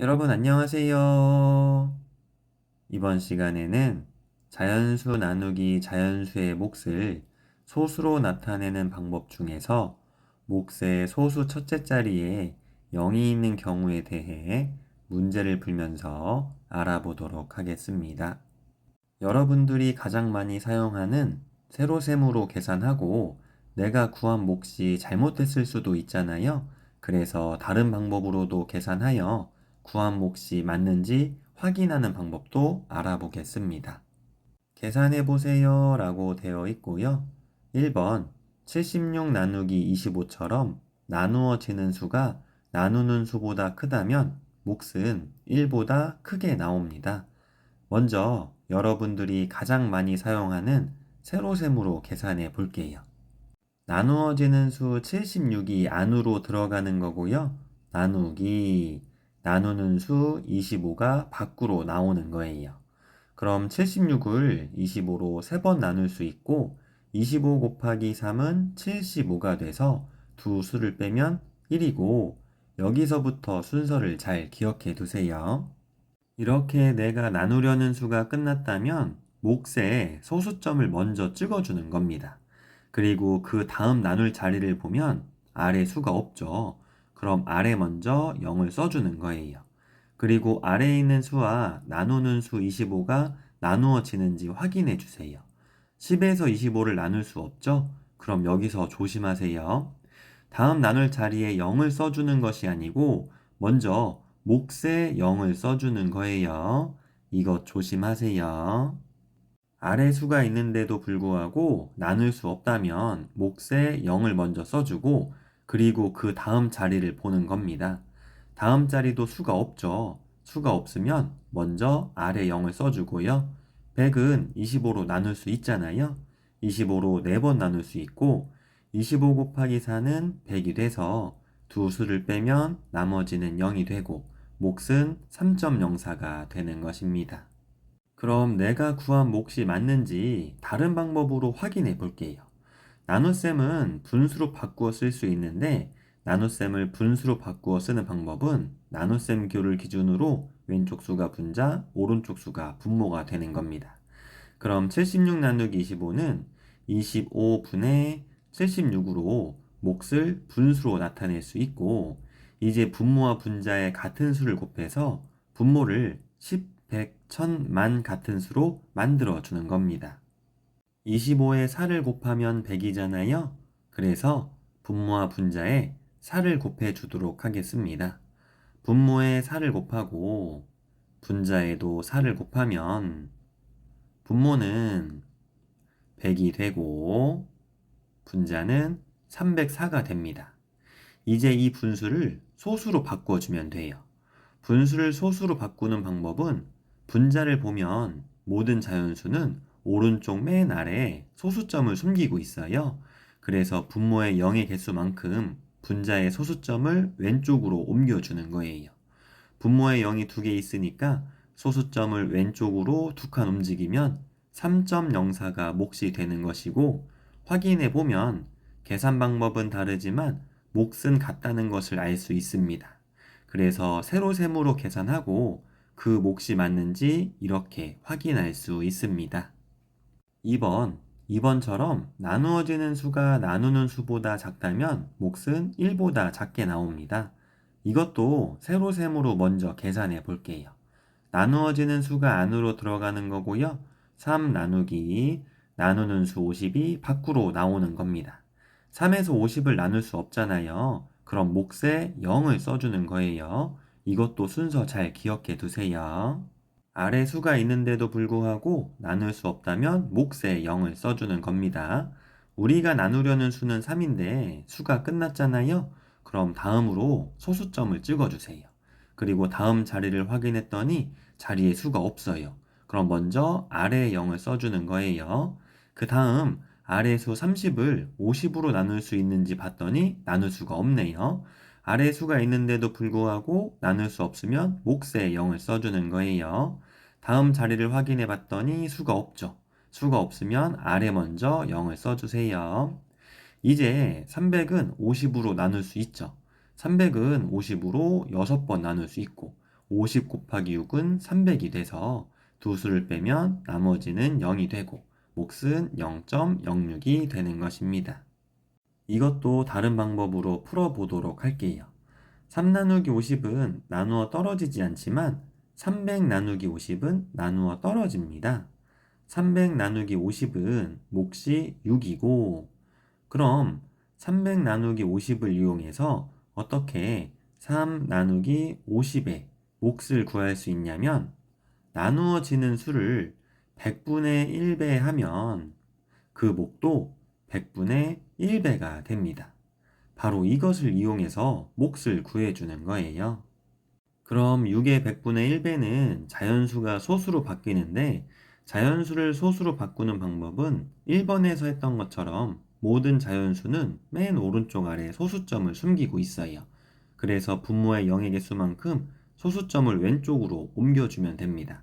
여러분 안녕하세요. 이번 시간에는 자연수 나누기 자연수의 몫을 소수로 나타내는 방법 중에서 몫의 소수 첫째 자리에 0이 있는 경우에 대해 문제를 풀면서 알아보도록 하겠습니다. 여러분들이 가장 많이 사용하는 세로셈으로 계산하고 내가 구한 몫이 잘못됐을 수도 있잖아요. 그래서 다른 방법으로도 계산하여 구한 몫이 맞는지 확인하는 방법도 알아보겠습니다. 계산해 보세요 라고 되어 있고요. 1번 76 나누기 25처럼 나누어지는 수가 나누는 수보다 크다면 몫은 1보다 크게 나옵니다. 먼저 여러분들이 가장 많이 사용하는 세로셈으로 계산해 볼게요. 나누어지는 수 76이 안으로 들어가는 거고요. 나누기 나누는 수 25가 밖으로 나오는 거예요. 그럼 76을 25로 3번 나눌 수 있고 25 곱하기 3은 75가 돼서 두 수를 빼면 1이고 여기서부터 순서를 잘 기억해 두세요. 이렇게 내가 나누려는 수가 끝났다면 몫에 소수점을 먼저 찍어주는 겁니다. 그리고 그 다음 나눌 자리를 보면 아래 수가 없죠. 그럼 아래 먼저 0을 써주는 거예요. 그리고 아래에 있는 수와 나누는 수 25가 나누어지는지 확인해 주세요. 10에서 25를 나눌 수 없죠? 그럼 여기서 조심하세요. 다음 나눌 자리에 0을 써주는 것이 아니고 먼저 몫에 0을 써주는 거예요. 이것 조심하세요. 아래 수가 있는데도 불구하고 나눌 수 없다면 몫에 0을 먼저 써주고 그리고 그 다음 자리를 보는 겁니다. 다음 자리도 수가 없죠. 수가 없으면 먼저 아래 0을 써주고요. 100은 25로 나눌 수 있잖아요. 25로 4번 나눌 수 있고 25 곱하기 4는 100이 돼서 두 수를 빼면 나머지는 0이 되고 몫은 3.04가 되는 것입니다. 그럼 내가 구한 몫이 맞는지 다른 방법으로 확인해 볼게요. 나눗셈은 분수로 바꾸어 쓸 수 있는데 나눗셈을 분수로 바꾸어 쓰는 방법은 나눗셈 교를 기준으로 왼쪽 수가 분자, 오른쪽 수가 분모가 되는 겁니다. 그럼 76 나누기 25는 25분의 76으로 몫을 분수로 나타낼 수 있고 이제 분모와 분자의 같은 수를 곱해서 분모를 10, 100, 1000, 만 같은 수로 만들어 주는 겁니다. 25에 4를 곱하면 100이잖아요. 그래서 분모와 분자에 4를 곱해 주도록 하겠습니다. 분모에 4를 곱하고 분자에도 4를 곱하면 분모는 100이 되고 분자는 304가 됩니다. 이제 이 분수를 소수로 바꿔주면 돼요. 분수를 소수로 바꾸는 방법은 분자를 보면 모든 자연수는 오른쪽 맨 아래에 소수점을 숨기고 있어요. 그래서 분모의 0의 개수만큼 분자의 소수점을 왼쪽으로 옮겨주는 거예요. 분모의 0이 두 개 있으니까 소수점을 왼쪽으로 두 칸 움직이면 3.04가 몫이 되는 것이고 확인해 보면 계산 방법은 다르지만 몫은 같다는 것을 알 수 있습니다. 그래서 세로셈으로 계산하고 그 몫이 맞는지 이렇게 확인할 수 있습니다. 2번, 2번처럼 나누어지는 수가 나누는 수보다 작다면 몫은 1보다 작게 나옵니다. 이것도 세로셈으로 먼저 계산해 볼게요. 나누어지는 수가 안으로 들어가는 거고요. 3 나누기 나누는 수 50이 밖으로 나오는 겁니다. 3에서 50을 나눌 수 없잖아요. 그럼 몫에 0을 써주는 거예요. 이것도 순서 잘 기억해 두세요. 아래 수가 있는데도 불구하고 나눌 수 없다면 몫에 0을 써주는 겁니다. 우리가 나누려는 수는 3인데 수가 끝났잖아요. 그럼 다음으로 소수점을 찍어주세요. 그리고 다음 자리를 확인했더니 자리에 수가 없어요. 그럼 먼저 아래에 0을 써주는 거예요. 그 다음 아래 수 30을 50으로 나눌 수 있는지 봤더니 나눌 수가 없네요. 아래 수가 있는데도 불구하고 나눌 수 없으면 몫에 0을 써주는 거예요. 다음 자리를 확인해 봤더니 수가 없죠. 수가 없으면 아래 먼저 0을 써주세요. 이제 300은 50으로 나눌 수 있죠. 300은 50으로 6번 나눌 수 있고 50 곱하기 6은 300이 돼서 두 수를 빼면 나머지는 0이 되고 몫은 0.06이 되는 것입니다. 이것도 다른 방법으로 풀어보도록 할게요. 3 나누기 50은 나누어 떨어지지 않지만 300 나누기 50은 나누어 떨어집니다. 300 나누기 50은 몫이 6이고 그럼 300 나누기 50을 이용해서 어떻게 3 나누기 50의 몫을 구할 수 있냐면 나누어지는 수를 100분의 1배 하면 그 몫도 100분의 1배가 됩니다. 바로 이것을 이용해서 몫을 구해주는 거예요. 그럼 6의 100분의 1배는 자연수가 소수로 바뀌는데 자연수를 소수로 바꾸는 방법은 1번에서 했던 것처럼 모든 자연수는 맨 오른쪽 아래 소수점을 숨기고 있어요. 그래서 분모의 0의 개수만큼 소수점을 왼쪽으로 옮겨주면 됩니다.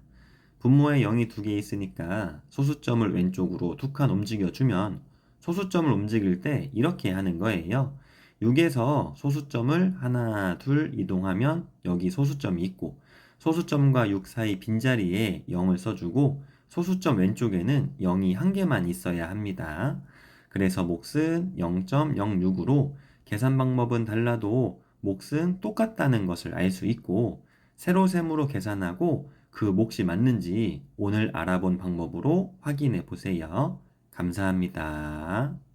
분모의 0이 두 개 있으니까 소수점을 왼쪽으로 두 칸 움직여주면 소수점을 움직일 때 이렇게 하는 거예요. 6에서 소수점을 하나, 둘 이동하면 여기 소수점이 있고 소수점과 6 사이 빈자리에 0을 써주고 소수점 왼쪽에는 0이 한 개만 있어야 합니다. 그래서 몫은 0.06으로 계산 방법은 달라도 몫은 똑같다는 것을 알 수 있고 세로셈으로 계산하고 그 몫이 맞는지 오늘 알아본 방법으로 확인해 보세요. 감사합니다.